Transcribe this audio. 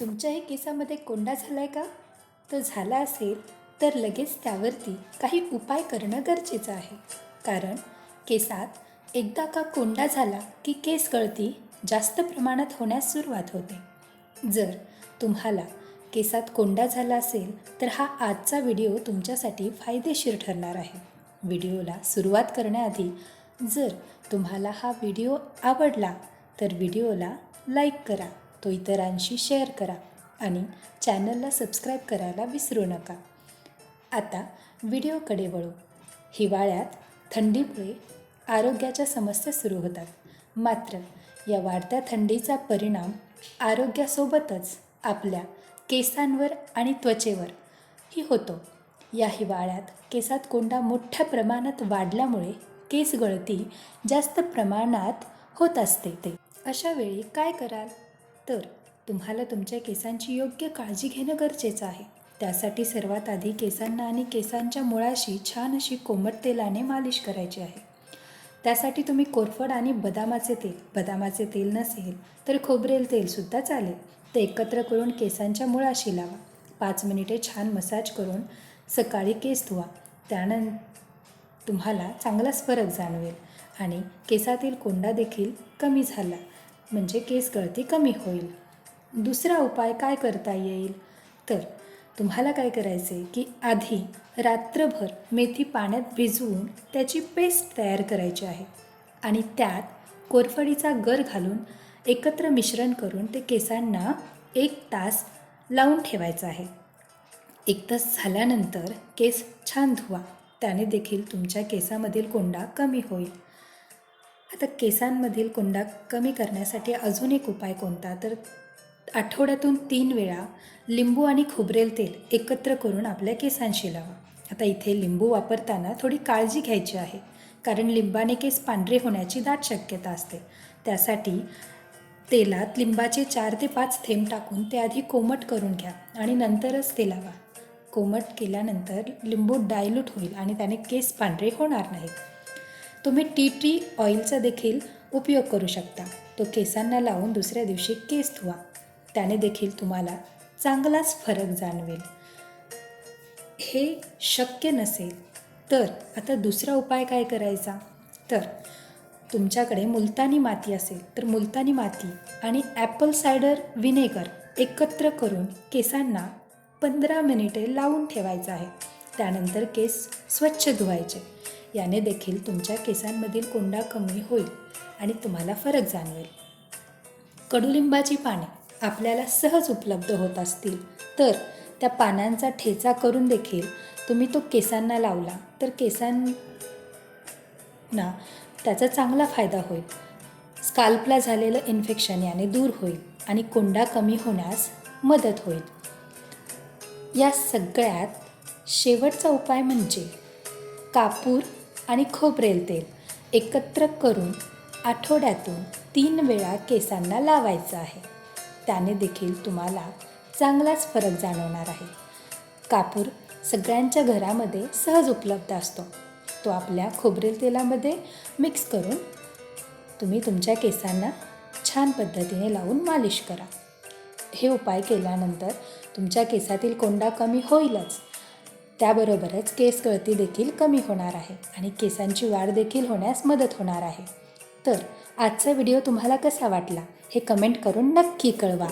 तुमच्याही केसामध्ये कोंडा झाला आहे का? तर झाला असेल तर लगेच त्यावरती काही उपाय करणं गरजेचं आहे. कारण केसात एकदा का कोंडा झाला की केस गळती जास्त प्रमाणात होण्यास सुरुवात होते. जर तुम्हाला केसात कोंडा झाला असेल तर हा आजचा व्हिडिओ तुमच्यासाठी फायदेशीर ठरणार आहे. व्हिडिओला सुरुवात करण्याआधी जर तुम्हाला हा व्हिडिओ आवडला तर व्हिडिओला लाईक करा. तो इतरांशी शेअर करा आणि चॅनलला सबस्क्राईब करायला विसरू नका. आता व्हिडिओकडे वळू. हिवाळ्यात थंडीमुळे आरोग्याच्या समस्या सुरू होतात. मात्र या वाढत्या थंडीचा परिणाम आरोग्यासोबतच आपल्या केसांवर आणि त्वचेवर ही होतो. या हिवाळ्यात केसात कोंडा मोठ्या प्रमाणात वाढल्यामुळे केस गळती जास्त प्रमाणात होत असते ते. अशा वेळी काय कराल? तर तुम्हाला तुमच्या केसांची योग्य काळजी घेणं गरजेचं आहे. त्यासाठी सर्वात आधी केसांना आणि केसांच्या मुळाशी छान अशी कोमट तेलाने मालिश करायची आहे. त्यासाठी तुम्ही कोरफड आणि बदामाचे तेल बदामाचे तेल नसेल तर खोबरेल तेलसुद्धा चालेल. ते एकत्र करून केसांच्या मुळाशी लावा. पाच मिनिटे छान मसाज करून सकाळी केस धुवा. त्यानं तुम्हाला चांगलाच फरक जाणवेल आणि केसातील कोंडा देखील कमी झाला. म्हणजे केस गळती कमी होईल. दुसरा उपाय काय करता येईल? तर तुम्हाला काय करायचे की आधी रात्रभर मेथी पाण्यात भिजवून त्याची पेस्ट तयार करायची आहे आणि त्यात कोरफडीचा गर घालून एकत्र मिश्रण करून ते केसांना एक तास लावून ठेवायचं आहे. एक तास झाल्यानंतर केस छान धुवा. त्याने देखील तुमच्या केसामधील कोंडा कमी होईल. आता केसांमधील कोंडा कमी करण्यासाठी अजून एक उपाय कोणता? तर आठवड्यातून तीन वेळा लिंबू आणि खोबरेल तेल एकत्र करून आपल्या केसांशी लावा. आता इथे लिंबू वापरताना थोडी काळजी घ्यायची आहे कारण लिंबाने केस पांढरे होण्याची दाट शक्यता असते. त्यासाठी तेलात लिंबाचे चार ते पाच थेंब टाकून ते आधी कोमट करून घ्या आणि नंतरच ते लावा. कोमट केल्यानंतर लिंबू डायल्यूट होईल आणि त्याने केस पांढरे होणार नाहीत. तुम्ही टी ट्री ऑइलचा देखील उपयोग करू शकता. तो केसांना लावून दुसऱ्या दिवशी केस धुवा. त्याने देखील तुम्हाला चांगलाच फरक जाणवेल. हे शक्य नसेल तर आता दुसरा उपाय काय करायचा? तर तुमच्याकडे मुलतानी माती असेल तर मुलतानी माती आणि ॲपल सायडर विनेगर एकत्र करून केसांना पंधरा मिनिटे लावून ठेवायचं आहे. त्यानंतर केस स्वच्छ धुवायचे. याने देखील तुमच्या केसांमधील कोंडा कमी होईल आणि तुम्हाला फरक जाणवेल. कडुलिंबाची पाने आपल्याला सहज उपलब्ध होत असतील तर त्या पानांचा ठेचा करून देखील तुम्ही तो केसांना लावला तर केसांना त्याचा चांगला फायदा होईल. स्काल्पला झालेलं इन्फेक्शन याने दूर होईल आणि कोंडा कमी होण्यास मदत होईल. या सगळ्यात शेवटचा उपाय म्हणजे कापूर आणि खोबरेल तेल एकत्र करून आठवड्यातून तीन वेळा केसांना लावायचं आहे. त्याने देखील तुम्हाला चांगलाच फरक जाणवणार आहे. कापूर सगळ्यांच्या घरामध्ये सहज उपलब्ध असतो. तो आपल्या खोबरेल तेलामध्ये मिक्स करून तुम्ही तुमच्या केसांना छान पद्धतीने लावून मालिश करा. हे उपाय केल्यानंतर तुमच्या केसातील कोंडा कमी होईलच. त्याबरोबरच केस गळती देखील कमी होणार आहे आणि केसांची वाढ देखील होण्यास मदत होणार आहे. तर आजचा व्हिडिओ तुम्हाला कसा वाटला हे कमेंट करून नक्की कळवा.